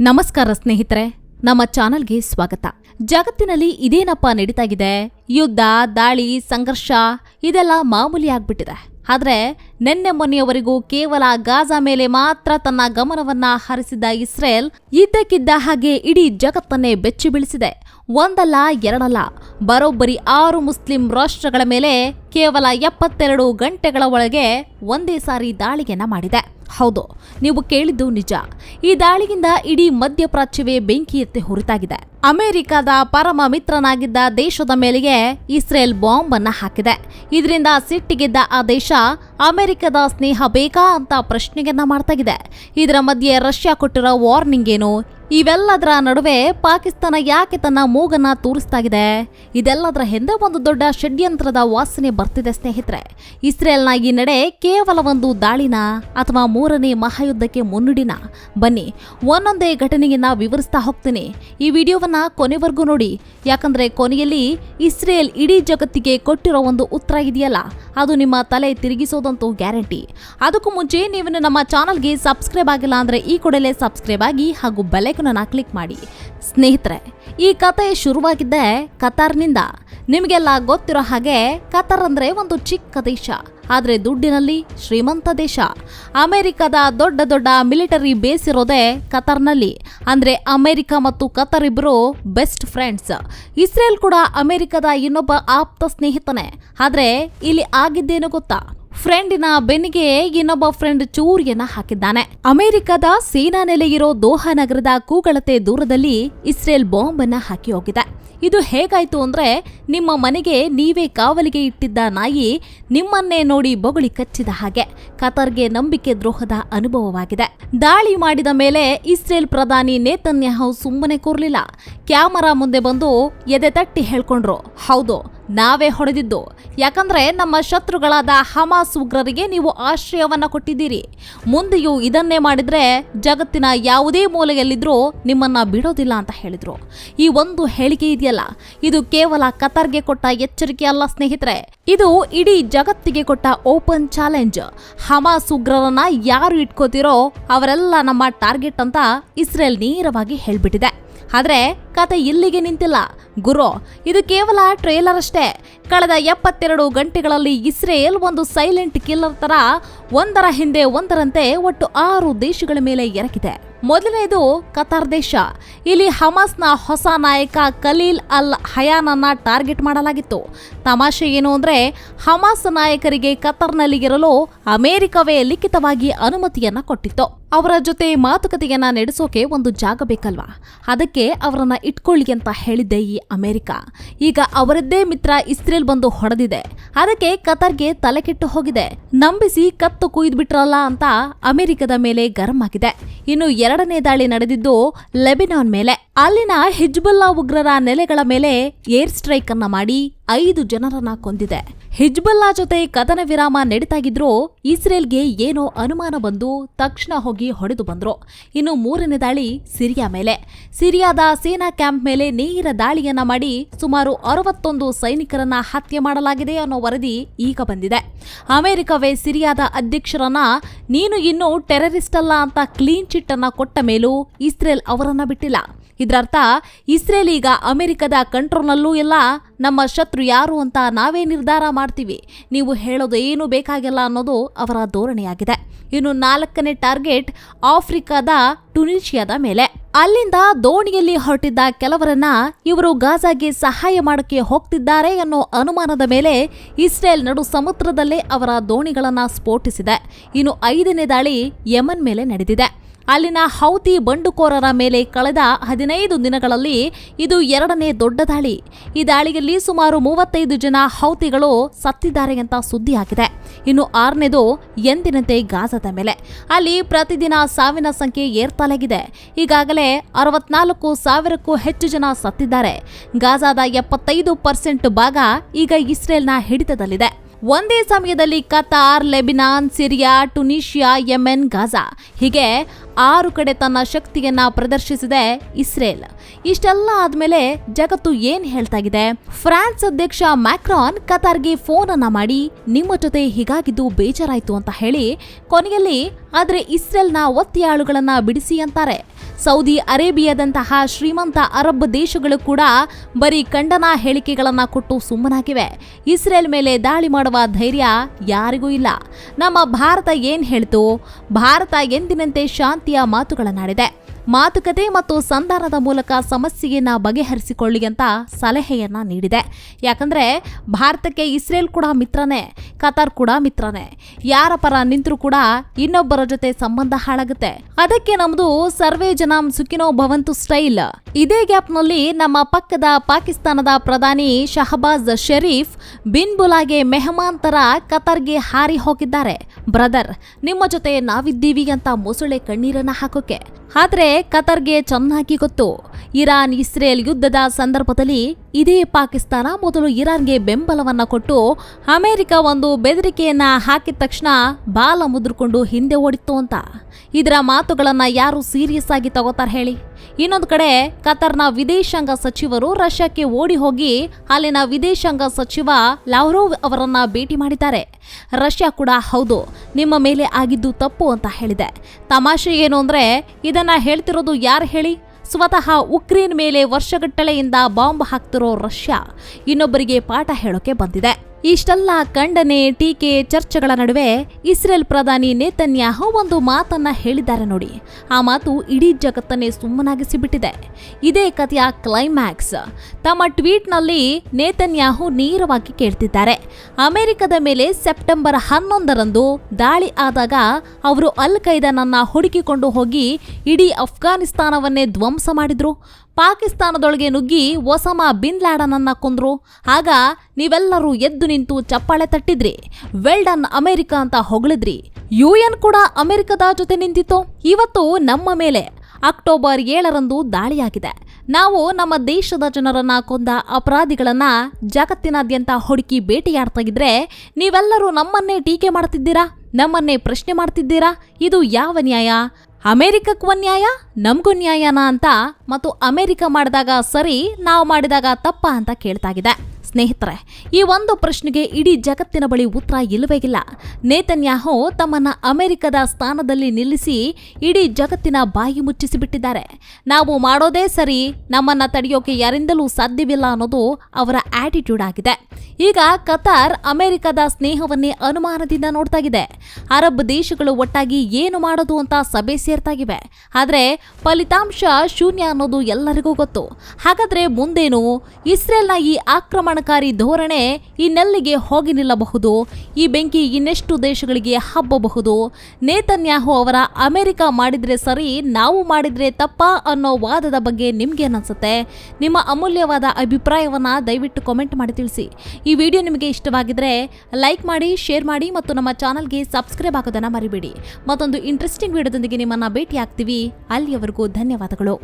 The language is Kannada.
ನಮಸ್ಕಾರ ಸ್ನೇಹಿತರೆ, ನಮ್ಮ ಚಾನಲ್ಗೆ ಸ್ವಾಗತ. ಜಗತ್ತಿನಲ್ಲಿ ಇದೇನಪ್ಪ ನಡೀತಾಗಿದೆ? ಯುದ್ಧ, ದಾಳಿ, ಸಂಘರ್ಷ, ಇದೆಲ್ಲ ಮಾಮೂಲಿ ಆಗ್ಬಿಟ್ಟಿದೆ. ಆದ್ರೆ ನಿನ್ನೆ ಮೊನ್ನೆಯವರೆಗೂ ಕೇವಲ ಗಾಜಾ ಮೇಲೆ ಮಾತ್ರ ತನ್ನ ಗಮನವನ್ನ ಹರಿಸಿದ ಇಸ್ರೇಲ್ ಇದ್ದಕ್ಕಿದ್ದ ಹಾಗೆ ಇಡೀ ಜಗತ್ತನ್ನೇ ಬೆಚ್ಚಿ ಬೀಳಿಸಿದೆ. ಒಂದಲ್ಲ, ಎರಡಲ್ಲ, ಬರೋಬ್ಬರಿ ಆರು ಮುಸ್ಲಿಂ ರಾಷ್ಟ್ರಗಳ ಮೇಲೆ ಕೇವಲ ಎಪ್ಪತ್ತೆರಡು ಗಂಟೆಗಳ ಒಳಗೆ ಒಂದೇ ಸಾರಿ ದಾಳಿಯನ್ನ ಮಾಡಿದೆ. ಹೌದು, ನೀವು ಕೇಳಿದ್ದು ನಿಜ. ಈ ದಾಳಿಯಿಂದ ಇಡೀ ಮಧ್ಯಪ್ರಾಚ್ಯವೇ ಬೆಂಕಿ ಎತ್ತಿ ಹೊರತಾಗಿದೆ. ಅಮೆರಿಕದ ಪರಮ ಮಿತ್ರನಾಗಿದ್ದ ದೇಶದ ಮೇಲೆಗೆ ಇಸ್ರೇಲ್ ಬಾಂಬ್ ಅನ್ನ ಹಾಕಿದೆ. ಇದರಿಂದ ಸಿಟ್ಟಿಗೆದ್ದ ಆ ದೇಶ ಅಮೆರಿಕದ ಸ್ನೇಹ ಬೇಕಾ ಅಂತ ಪ್ರಶ್ನೆಯನ್ನ ಮಾಡ್ತಾಗಿದೆ. ಇದರ ಮಧ್ಯೆ ರಷ್ಯಾ ಕೊಟ್ಟಿರೋ ವಾರ್ನಿಂಗ್ ಏನು? ಇವೆಲ್ಲದರ ನಡುವೆ ಪಾಕಿಸ್ತಾನ ಯಾಕೆ ತನ್ನ ಮೂಗನ್ನ ತೋರಿಸ್ತಾಗಿದೆ? ಇದೆಲ್ಲದರ ಹಿಂದೆ ಒಂದು ದೊಡ್ಡ ಷಡ್ಯಂತ್ರದ ವಾಸನೆ ಬರ್ತಿದೆ ಸ್ನೇಹಿತರೆ. ಇಸ್ರೇಲ್ನ ಈ ನಡೆ ಕೇವಲ ಒಂದು ದಾಳಿನ ಅಥವಾ ಮೂರನೇ ಮಹಾಯುದ್ಧಕ್ಕೆ ಮುನ್ನುಡಿನ? ಬನ್ನಿ, ಒಂದೊಂದೇ ಘಟನೆಯನ್ನ ವಿವರಿಸ್ತಾ ಹೋಗ್ತೀನಿ. ಈ ವಿಡಿಯೋವನ್ನ ಕೊನೆವರೆಗೂ ನೋಡಿ. ಯಾಕಂದ್ರೆ ಕೊನೆಯಲ್ಲಿ ಇಸ್ರೇಲ್ ಇಡೀ ಜಗತ್ತಿಗೆ ಕೊಟ್ಟಿರೋ ಒಂದು ಉತ್ತರ ಇದೆಯಲ್ಲ, ಅದು ನಿಮ್ಮ ತಲೆ ತಿರುಗಿಸೋದಂತೂ ಗ್ಯಾರಂಟಿ. ಅದಕ್ಕೂ ಮುಂಚೆ ನೀವು ನಮ್ಮ ಚಾನಲ್ಗೆ ಸಬ್ಸ್ಕ್ರೈಬ್ ಆಗಿಲ್ಲ ಅಂದ್ರೆ ಈ ಕೂಡಲೇ ಸಬ್ಸ್ಕ್ರೈಬ್ ಆಗಿ ಹಾಗೂ ಬೆಲೈಕನ್ನ ಕ್ಲಿಕ್ ಮಾಡಿ. ಸ್ನೇಹಿತರೆ, ಈ ಕತೆ ಶುರುವಾಗಿದ್ದೆ ಕತಾರ್ನಿಂದ. ನಿಮಗೆಲ್ಲ ಗೊತ್ತಿರೋ ಹಾಗೆ ಕತಾರ್ ಅಂದರೆ ಒಂದು ಚಿಕ್ಕ ದೇಶ. ಆದರೆ ದುಡ್ಡಿನಲ್ಲಿ ಶ್ರೀಮಂತ ದೇಶ. ಅಮೆರಿಕದ ದೊಡ್ಡ ದೊಡ್ಡ ಮಿಲಿಟರಿ ಬೇಸ್ ಇರೋದೇ ಕತಾರ್ನಲ್ಲಿ. ಅಂದರೆ ಅಮೆರಿಕ ಮತ್ತು ಕತಾರ್ ಇಬ್ಬರು ಬೆಸ್ಟ್ ಫ್ರೆಂಡ್ಸ್ ಇಸ್ರೇಲ್ ಕೂಡ ಅಮೆರಿಕದ ಇನ್ನೊಬ್ಬ ಆಪ್ತ ಸ್ನೇಹಿತನೇ. ಆದರೆ ಇಲ್ಲಿ ಆಗಿದ್ದೇನು ಗೊತ್ತಾ? ಫ್ರೆಂಡಿನ ಬೆನ್ನಿಗೆ ಇನ್ನೊಬ್ಬ ಫ್ರೆಂಡ್ ಚೂರಿಯನ್ನ ಹಾಕಿದ್ದಾನೆ. ಅಮೆರಿಕದ ಸೇನಾ ನೆಲೆಯಿರೋ ದೋಹಾ ನಗರದ ಕೂಗಳತೆ ದೂರದಲ್ಲಿ ಇಸ್ರೇಲ್ ಬಾಂಬ್ ಅನ್ನ ಹಾಕಿ ಹೋಗಿದೆ. ಇದು ಹೇಗಾಯ್ತು ಅಂದ್ರೆ ನಿಮ್ಮ ಮನೆಗೆ ನೀವೇ ಕಾವಲಿಗೆ ಇಟ್ಟಿದ್ದ ನಾಯಿ ನಿಮ್ಮನ್ನೇ ನೋಡಿ ಬೊಗಳಿ ಕಚ್ಚಿದ ಹಾಗೆ. ಕತರ್ಗೆ ನಂಬಿಕೆ ದ್ರೋಹದ ಅನುಭವವಾಗಿದೆ. ದಾಳಿ ಮಾಡಿದ ಮೇಲೆ ಇಸ್ರೇಲ್ ಪ್ರಧಾನಿ ನೇತನ್ಯಾಹು ಸುಮ್ಮನೆ ಕೂರ್ಲಿಲ್ಲ. ಕ್ಯಾಮರಾ ಮುಂದೆ ಬಂದು ಎದೆ ತಟ್ಟಿ ಹೇಳ್ಕೊಂಡ್ರು. ಹೌದು ನಾವೇ ಹೊಡೆದಿದ್ದು. ಯಾಕಂದ್ರೆ ನಮ್ಮ ಶತ್ರುಗಳಾದ ಹಮಾಸ್ ಉಗ್ರರಿಗೆ ನೀವು ಆಶ್ರಯವನ್ನ ಕೊಟ್ಟಿದ್ದೀರಿ. ಮುಂದೆಯೂ ಇದನ್ನೇ ಮಾಡಿದ್ರೆ ಜಗತ್ತಿನ ಯಾವುದೇ ಮೂಲೆಯಲ್ಲಿದ್ರೂ ನಿಮ್ಮನ್ನ ಬಿಡೋದಿಲ್ಲ ಅಂತ ಹೇಳಿದ್ರು. ಈ ಒಂದು ಹೇಳಿಕೆ ಇದೆಯಲ್ಲ, ಇದು ಕೇವಲ ಕತಾರ್ಗೆ ಕೊಟ್ಟ ಎಚ್ಚರಿಕೆ ಅಲ್ಲ ಸ್ನೇಹಿತರೆ. ಇದು ಇಡೀ ಜಗತ್ತಿಗೆ ಕೊಟ್ಟ ಓಪನ್ ಚಾಲೆಂಜ್. ಹಮಾಸ್ ಉಗ್ರರನ್ನ ಯಾರು ಇಟ್ಕೋತಿರೋ ಅವರೆಲ್ಲ ನಮ್ಮ ಟಾರ್ಗೆಟ್ ಅಂತ ಇಸ್ರೇಲ್ ನೇರವಾಗಿ ಹೇಳ್ಬಿಟ್ಟಿದೆ. ಆದ್ರೆ ಕತೆ ಇಲ್ಲಿಗೆ ನಿಂತಿಲ್ಲ. ಗುರು, ಇದು ಕೇವಲ ಟ್ರೇಲರ್ ಅಷ್ಟೇ. ಕಳೆದ ಎಪ್ಪತ್ತೆರಡು ಗಂಟೆಗಳಲ್ಲಿ ಇಸ್ರೇಲ್ ಒಂದು ಸೈಲೆಂಟ್ ಕಿಲ್ಲರ್ ತರ ಒಂದರ ಹಿಂದೆ ಒಂದರಂತೆ ಒಟ್ಟು ಆರು ದೇಶಗಳ ಮೇಲೆ ಎರಗಿದೆ ಮೊದಲನೇದು ಕತಾರ್ ದೇಶ. ಇಲ್ಲಿ ಹಮಾಸ್ನ ಹೊಸ ನಾಯಕ ಖಲೀಲ್ ಅಲ್ ಹಯಾನನ್ನ ಟಾರ್ಗೆಟ್ ಮಾಡಲಾಗಿತ್ತು. ತಮಾಷೆ ಏನು ಅಂದ್ರೆ, ಹಮಾಸ್ ನಾಯಕರಿಗೆ ಕತಾರ್ನಲ್ಲಿ ಇರಲು ಅಮೆರಿಕವೇ ಲಿಖಿತವಾಗಿ ಅನುಮತಿಯನ್ನ ಕೊಟ್ಟಿತ್ತು. ಅವರ ಜೊತೆ ಮಾತುಕತೆಯನ್ನ ನಡೆಸೋಕೆ ಒಂದು ಜಾಗ ಬೇಕಲ್ವಾ? ಅದಕ್ಕೆ ಅವರನ್ನ ಇಟ್ಕೊಳ್ಳಿ ಅಂತ ಹೇಳಿದ್ದೆ ಈ ಅಮೆರಿಕ. ಈಗ ಅವರದ್ದೇ ಮಿತ್ರ ಇಸ್ರೇಲ್ ಬಂದು ಹೊಡೆದಿದೆ. ಅದಕ್ಕೆ ಕತಾರ್ಗೆ ತಲೆ ಕೆಟ್ಟು ಹೋಗಿದೆ. ನಂಬಿಸಿ ಕತ್ತು ಕುಯ್ದ್ಬಿಟ್ರಲ್ಲ ಅಂತ ಅಮೆರಿಕದ ಮೇಲೆ ಗರಂ ಆಗಿದೆ. ಇನ್ನು ಎರಡನೇ ದಾಳಿ ನಡೆದಿದ್ದು ಲೆಬೆನಾನ್ ಮೇಲೆ. ಅಲ್ಲಿನ ಹಿಜ್ಬುಲ್ಲಾ ಉಗ್ರರ ನೆಲೆಗಳ ಮೇಲೆ ಏರ್ ಸ್ಟ್ರೈಕ್ ಅನ್ನ ಮಾಡಿ ಐದು ಜನರನ್ನ ಕೊಂದಿದೆ. ಹಿಜ್ಬುಲ್ಲಾ ಜೊತೆ ಕದನ ವಿರಾಮ ನಡೀತಾಗಿದ್ರು ಇಸ್ರೇಲ್ಗೆ ಏನೋ ಅನುಮಾನ ಬಂದು ತಕ್ಷಣ ಹೋಗಿ ಹೊಡೆದು ಬಂದ್ರು. ಇನ್ನು ಮೂರನೇ ದಾಳಿ ಸಿರಿಯಾ ಮೇಲೆ. ಸಿರಿಯಾದ ಸೇನಾ ಕ್ಯಾಂಪ್ ಮೇಲೆ ನೇರ ದಾಳಿಯನ್ನ ಮಾಡಿ ಸುಮಾರು ಅರವತ್ತೊಂದು ಸೈನಿಕರನ್ನ ಹತ್ಯೆ ಮಾಡಲಾಗಿದೆ ಅನ್ನೋ ವರದಿ ಈಗ ಬಂದಿದೆ. ಅಮೆರಿಕವೇ ಸಿರಿಯಾದ ಅಧ್ಯಕ್ಷರನ್ನ, ನೀನು ಇನ್ನೂ ಟೆರರಿಸ್ಟ್ ಅಲ್ಲ ಅಂತ ಕ್ಲೀನ್ ಚಿಟ್ ಅನ್ನ ಕೊಟ್ಟ ಮೇಲೂ ಇಸ್ರೇಲ್ ಅವರನ್ನ ಬಿಟ್ಟಿಲ್ಲ. ಇದರರ್ಥ, ಇಸ್ರೇಲ್ ಈಗ ಅಮೆರಿಕದ ಕಂಟ್ರೋಲ್ನಲ್ಲೂ ಇಲ್ಲ ನಮ್ಮ ಶತ್ರು ಯಾರು ಅಂತ ನಾವೇ ನಿರ್ಧಾರ ಮಾಡ್ತೀವಿ. ನೀವು ಹೇಳೋದು ಏನು ಬೇಕಾಗಿಲ್ಲ ಅನ್ನೋದು ಅವರ ಧೋರಣೆಯಾಗಿದೆ. ಇನ್ನು ನಾಲ್ಕನೇ ಟಾರ್ಗೆಟ್ ಆಫ್ರಿಕಾದ ಟುನಿಷಿಯಾದ ಮೇಲೆ. ಅಲ್ಲಿಂದ ದೋಣಿಯಲ್ಲಿ ಹೊರಟಿದ್ದ ಕೆಲವರನ್ನ ಇವರು ಗಾಜಾಗೆ ಸಹಾಯ ಮಾಡಕ್ಕೆ ಹೋಗ್ತಿದ್ದಾರೆ ಅನ್ನೋ ಅನುಮಾನದ ಮೇಲೆ ಇಸ್ರೇಲ್ ನಡು ಸಮುದ್ರದಲ್ಲೇ ಅವರ ದೋಣಿಗಳನ್ನು ಸ್ಫೋಟಿಸಿದೆ. ಇನ್ನು ಐದನೇ ದಾಳಿ ಯಮನ್ ಮೇಲೆ ನಡೆದಿದೆ. ಅಲ್ಲಿನ ಹೌತಿ ಬಂಡುಕೋರರ ಮೇಲೆ ಕಳೆದ ಹದಿನೈದು ದಿನಗಳಲ್ಲಿ ಇದು ಎರಡನೇ ದೊಡ್ಡ ದಾಳಿ. ಈ ದಾಳಿಯಲ್ಲಿ ಸುಮಾರು ಮೂವತ್ತೈದು ಜನ ಹೌತಿಗಳು ಸತ್ತಿದ್ದಾರೆ ಅಂತ ಸುದ್ದಿ ಆಗಿದೆ ಇನ್ನು ಆರನೇದು ಎಂದಿನಂತೆ ಗಾಜದ ಮೇಲೆ. ಅಲ್ಲಿ ಪ್ರತಿದಿನ ಸಾವಿನ ಸಂಖ್ಯೆ ಏರ್ತಲಾಗಿದೆ ಈಗಾಗಲೇ ಅರವತ್ನಾಲ್ಕು ಸಾವಿರಕ್ಕೂ ಹೆಚ್ಚು ಜನ ಸತ್ತಿದ್ದಾರೆ. ಗಾಜಾದ ಎಪ್ಪತ್ತೈದು ಪರ್ಸೆಂಟ್ ಭಾಗ ಈಗ ಇಸ್ರೇಲ್ನ ಹಿಡಿತದಲ್ಲಿದೆ. ಒಂದೇ ಸಮಯದಲ್ಲಿ Qatar, Lebanon, Syria, Tunisia, Yemen, Gaza. ಹೀಗೆ ಆರು ಕಡೆ ತನ್ನ ಶಕ್ತಿಯನ್ನ ಪ್ರದರ್ಶಿಸಿದೆ ಇಸ್ರೇಲ್. ಇಷ್ಟೆಲ್ಲ ಆದ್ಮೇಲೆ ಜಗತ್ತು ಏನ್ ಹೇಳ್ತಾಗಿದೆ? ಫ್ರಾನ್ಸ್ ಅಧ್ಯಕ್ಷ ಮ್ಯಾಕ್ರಾನ್ ಕತಾರ್ಗೆ ಫೋನ್ ಅನ್ನ ಮಾಡಿ, ನಿಮ್ಮ ಜೊತೆ ಹೀಗಾಗಿದ್ದು ಬೇಜಾರಾಯ್ತು ಅಂತ ಹೇಳಿ ಕೊನೆಯಲ್ಲಿ ಆದ್ರೆ ಇಸ್ರೇಲ್ನ ಒತ್ತಿಯಾಳುಗಳನ್ನ ಬಿಡಿಸಿ ಅಂತಾರೆ. ಸೌದಿ ಅರೇಬಿಯಾದಂತಹ ಶ್ರೀಮಂತ ಅರಬ್ ದೇಶಗಳು ಕೂಡ ಬರೀ ಖಂಡನಾ ಹೇಳಿಕೆಗಳನ್ನು ಕೊಟ್ಟು ಸುಮ್ಮನಾಗಿವೆ. ಇಸ್ರೇಲ್ ಮೇಲೆ ದಾಳಿ ಮಾಡುವ ಧೈರ್ಯ ಯಾರಿಗೂ ಇಲ್ಲ. ನಮ್ಮ ಭಾರತ ಏನ್ ಹೇಳ್ತು? ಭಾರತ ಎಂದಿನಂತೆ ಶಾಂತಿಯ ಮಾತುಗಳನ್ನಾಡಿದೆ. ಮಾತುಕತೆ ಮತ್ತು ಸಂಧಾನದ ಮೂಲಕ ಸಮಸ್ಯೆಯನ್ನ ಬಗೆಹರಿಸಿಕೊಳ್ಳಿ ಅಂತ ಸಲಹೆಯನ್ನ ನೀಡಿದೆ. ಯಾಕಂದ್ರೆ ಭಾರತಕ್ಕೆ ಇಸ್ರೇಲ್ ಕೂಡ ಮಿತ್ರನೇ ಕತಾರ್ ಕೂಡ ಮಿತ್ರನೇ. ಯಾರ ಪರ ನಿಂತರೂ ಕೂಡ ಇನ್ನೊಬ್ಬರ ಜೊತೆ ಸಂಬಂಧ ಹಾಳಾಗುತ್ತೆ. ಅದಕ್ಕೆ ನಮ್ದು ಸರ್ವೇ ಜನಾಂ ಸುಖಿನೋ ಭವಂತು ಸ್ಟೈಲ್. ಇದೇ ಗ್ಯಾಪ್ನಲ್ಲಿ ನಮ್ಮ ಪಕ್ಕದ ಪಾಕಿಸ್ತಾನದ ಪ್ರಧಾನಿ ಶಹಬಾಜ್ ಶರೀಫ್ ಬಿನ್ ಬುಲಾಗೆ ಮೆಹಮಾನ್ ತರ ಕತಾರ್ಗೆ ಹಾರಿ ಹೋಗಿದ್ದಾರೆ. ಬ್ರದರ್, ನಿಮ್ಮ ಜೊತೆ ನಾವಿದ್ದೀವಿ ಅಂತ ಮೊಸಳೆ ಕಣ್ಣೀರನ್ನ ಹಾಕೋಕೆ. ಆದ್ರೆ ಕತರ್ಗೆ ಚೆನ್ನಾಗಿ ಗೊತ್ತು. ಇರಾನ್ ಇಸ್ರೇಲ್ ಯುದ್ಧದ ಸಂದರ್ಭದಲ್ಲಿ ಇದೇ ಪಾಕಿಸ್ತಾನ ಮೊದಲು ಇರಾನ್ಗೆ ಬೆಂಬಲವನ್ನ ಕೊಟ್ಟು ಅಮೆರಿಕ ಒಂದು ಬೆದರಿಕೆಯನ್ನ ಹಾಕಿದ ತಕ್ಷಣ ಬಾಲ ಮುದ್ರಕೊಂಡು ಹಿಂದೆ ಓಡಿತ್ತು ಅಂತ. ಇದರ ಮಾತುಗಳನ್ನ ಯಾರು ಸೀರಿಯಸ್ ಆಗಿ ತಗೋತಾರೆ ಹೇಳಿ. ಇನ್ನೊಂದು ಕಡೆ ಕತರ್ನ ವಿದೇಶಾಂಗ ಸಚಿವರು ರಷ್ಯಾಕ್ಕೆ ಓಡಿ ಹೋಗಿ ಅಲ್ಲಿನ ವಿದೇಶಾಂಗ ಸಚಿವ ಲಾವ್ರೋವ್ ಅವರನ್ನ ಭೇಟಿ ಮಾಡಿದ್ದಾರೆ. ರಷ್ಯಾ ಕೂಡ ಹೌದು, ನಿಮ್ಮ ಮೇಲೆ ಆಗಿದ್ದು ತಪ್ಪು ಅಂತ ಹೇಳಿದೆ. ತಮಾಷೆ ಏನು ಅಂದ್ರೆ ಇದನ್ನ ಹೇಳ್ತಿರೋದು ಯಾರು ಹೇಳಿ? ಸ್ವತಃ ಉಕ್ರೇನ್ ಮೇಲೆ ವರ್ಷಗಟ್ಟಲೆಯಿಂದ ಬಾಂಬ್ ಹಾಕ್ತಿರೋ ರಷ್ಯಾ ಇನ್ನೊಬ್ಬರಿಗೆ ಪಾಠ ಹೇಳೋಕೆ ಬಂದಿದೆ. ಇಷ್ಟೆಲ್ಲ ಖಂಡನೆ, ಟೀಕೆ, ಚರ್ಚೆಗಳ ನಡುವೆ ಇಸ್ರೇಲ್ ಪ್ರಧಾನಿ ನೇತನ್ಯಾಹು ಒಂದು ಮಾತನ್ನ ಹೇಳಿದ್ದಾರೆ ನೋಡಿ. ಆ ಮಾತು ಇಡೀ ಜಗತ್ತನ್ನೇ ಸುಮ್ಮನಾಗಿಸಿಬಿಟ್ಟಿದೆ. ಇದೇ ಕಥೆಯ ಕ್ಲೈಮ್ಯಾಕ್ಸ್. ತಮ್ಮ ಟ್ವೀಟ್ನಲ್ಲಿ ನೇತನ್ಯಾಹು ನೇರವಾಗಿ ಕೇಳ್ತಿದ್ದಾರೆ. ಅಮೆರಿಕದ ಮೇಲೆ ಸೆಪ್ಟೆಂಬರ್ ಹನ್ನೊಂದರಂದು ದಾಳಿ ಆದಾಗ ಅವರು ಅಲ್ ಖೈದಾನನ್ನ ಹುಡುಕಿಕೊಂಡು ಹೋಗಿ ಇಡೀ ಅಫ್ಘಾನಿಸ್ತಾನವನ್ನೇ ಧ್ವಂಸ ಮಾಡಿದ್ರು. ಪಾಕಿಸ್ತಾನದೊಳಗೆ ನುಗ್ಗಿ ಒಸಮಾ ಬಿನ್ ಲ್ಯಾಡನನ್ನ ಕೊಂದ್ರು. ಆಗ ನೀವೆಲ್ಲರೂ ಎದ್ದು ನಿಂತು ಚಪ್ಪಾಳೆ ತಟ್ಟಿದ್ರಿ. ವೆಲ್ಡನ್ ಅಮೆರಿಕ ಅಂತ ಹೊಗಳಿದ್ರಿ. ಯುಎನ್ ಕೂಡ ಅಮೆರಿಕದ ಜೊತೆ ನಿಂತಿತ್ತು. ಇವತ್ತು ನಮ್ಮ ಮೇಲೆ ಅಕ್ಟೋಬರ್ ಏಳರಂದು ದಾಳಿಯಾಗಿದೆ. ನಾವು ನಮ್ಮ ದೇಶದ ಜನರನ್ನ ಕೊಂದ ಅಪರಾಧಿಗಳನ್ನ ಜಗತ್ತಿನಾದ್ಯಂತ ಹುಡುಕಿ ಭೇಟಿಯಾಡ್ತಾ ಇದ್ರೆ ನೀವೆಲ್ಲರೂ ನಮ್ಮನ್ನೇ ಟೀಕೆ ಮಾಡ್ತಿದ್ದೀರಾ? ನಮ್ಮನ್ನೇ ಪ್ರಶ್ನೆ ಮಾಡ್ತಿದ್ದೀರಾ? ಇದು ಯಾವ ನ್ಯಾಯ? ಅಮೆರಿಕಕ್ಕೂ ನ್ಯಾಯ ನಮಗೂ ನ್ಯಾಯನಾ ಅಂತ? ಮತ್ತು ಅಮೆರಿಕ ಮಾಡಿದಾಗ ಸರಿ, ನಾವು ಮಾಡಿದಾಗ ತಪ್ಪ ಅಂತ ಕೇಳ್ತಾಗಿದೆ. ಸ್ನೇಹಿತರೆ, ಈ ಒಂದು ಪ್ರಶ್ನೆಗೆ ಇಡೀ ಜಗತ್ತಿನ ಬಳಿ ಉತ್ತರ ಇಲ್ಲವೇ ಇಲ್ಲ ನೇತನ್ಯಾಹೋ ತಮ್ಮನ್ನ ಅಮೆರಿಕದ ಸ್ಥಾನದಲ್ಲಿ ನಿಲ್ಲಿಸಿ ಇಡೀ ಜಗತ್ತಿನ ಬಾಯಿ ಮುಚ್ಚಿಸಿಬಿಟ್ಟಿದ್ದಾರೆ. ನಾವು ಮಾಡೋದೇ ಸರಿ, ನಮ್ಮನ್ನ ತಡೆಯೋಕೆ ಯಾರಿಂದಲೂ ಸಾಧ್ಯವಿಲ್ಲ ಅನ್ನೋದು ಅವರ ಆಟಿಟ್ಯೂಡ್ ಆಗಿದೆ. ಈಗ ಕತಾರ್ ಅಮೆರಿಕದ ಸ್ನೇಹವನ್ನೇ ಅನುಮಾನದಿಂದ ನೋಡ್ತಾ ಇದೆ. ಅರಬ್ ದೇಶಗಳು ಒಟ್ಟಾಗಿ ಏನು ಮಾಡೋದು ಅಂತ ಸಭೆ ಸೇರ್ತಾಗಿವೆ. ಆದರೆ ಫಲಿತಾಂಶ ಶೂನ್ಯ ಅನ್ನೋದು ಎಲ್ಲರಿಗೂ ಗೊತ್ತು. ಹಾಗಾದ್ರೆ ಮುಂದೇನು? ಇಸ್ರೇಲ್ನ ಈ ಆಕ್ರಮಣಕಾರಿ ಧೋರಣೆ ಇನ್ನೆಲ್ಲಿಗೆ ಹೋಗಿ ನಿಲ್ಲಬಹುದು? ಈ ಬೆಂಕಿ ಇನ್ನೆಷ್ಟು ದೇಶಗಳಿಗೆ ಹಬ್ಬಬಹುದು? ನೇತನ್ಯಾಹು ಅವರ ಅಮೆರಿಕ ಮಾಡಿದ್ರೆ ಸರಿ, ನಾವು ಮಾಡಿದ್ರೆ ತಪ್ಪಾ ಅನ್ನೋ ವಾದದ ಬಗ್ಗೆ ನಿಮ್ಗೇನನ್ಸುತ್ತೆ ನಿಮ್ಮ ಅಮೂಲ್ಯವಾದ ಅಭಿಪ್ರಾಯವನ್ನು ದಯವಿಟ್ಟು ಕಾಮೆಂಟ್ ಮಾಡಿ ತಿಳಿಸಿ. ಈ ವಿಡಿಯೋ ನಿಮಗೆ ಇಷ್ಟವಾಗಿದ್ರೆ ಲೈಕ್ ಮಾಡಿ ಶೇರ್ ಮಾಡಿ ಮತ್ತು ನಮ್ಮ ಚಾನಲ್ಗೆ ಸಬ್ಸ್ಕ್ರೈಬ್ ಆಗೋದನ್ನು ಮರಿಬೇಡಿ. ಮತ್ತೊಂದು ಇಂಟ್ರೆಸ್ಟಿಂಗ್ ವಿಡಿಯೋದೊಂದಿಗೆ ನಿಮ್ಮನ್ನು ಭೇಟಿ ಆಗ್ತೀವಿ ಅಲ್ಲಿಯವರೆಗೂ ಧನ್ಯವಾದಗಳು.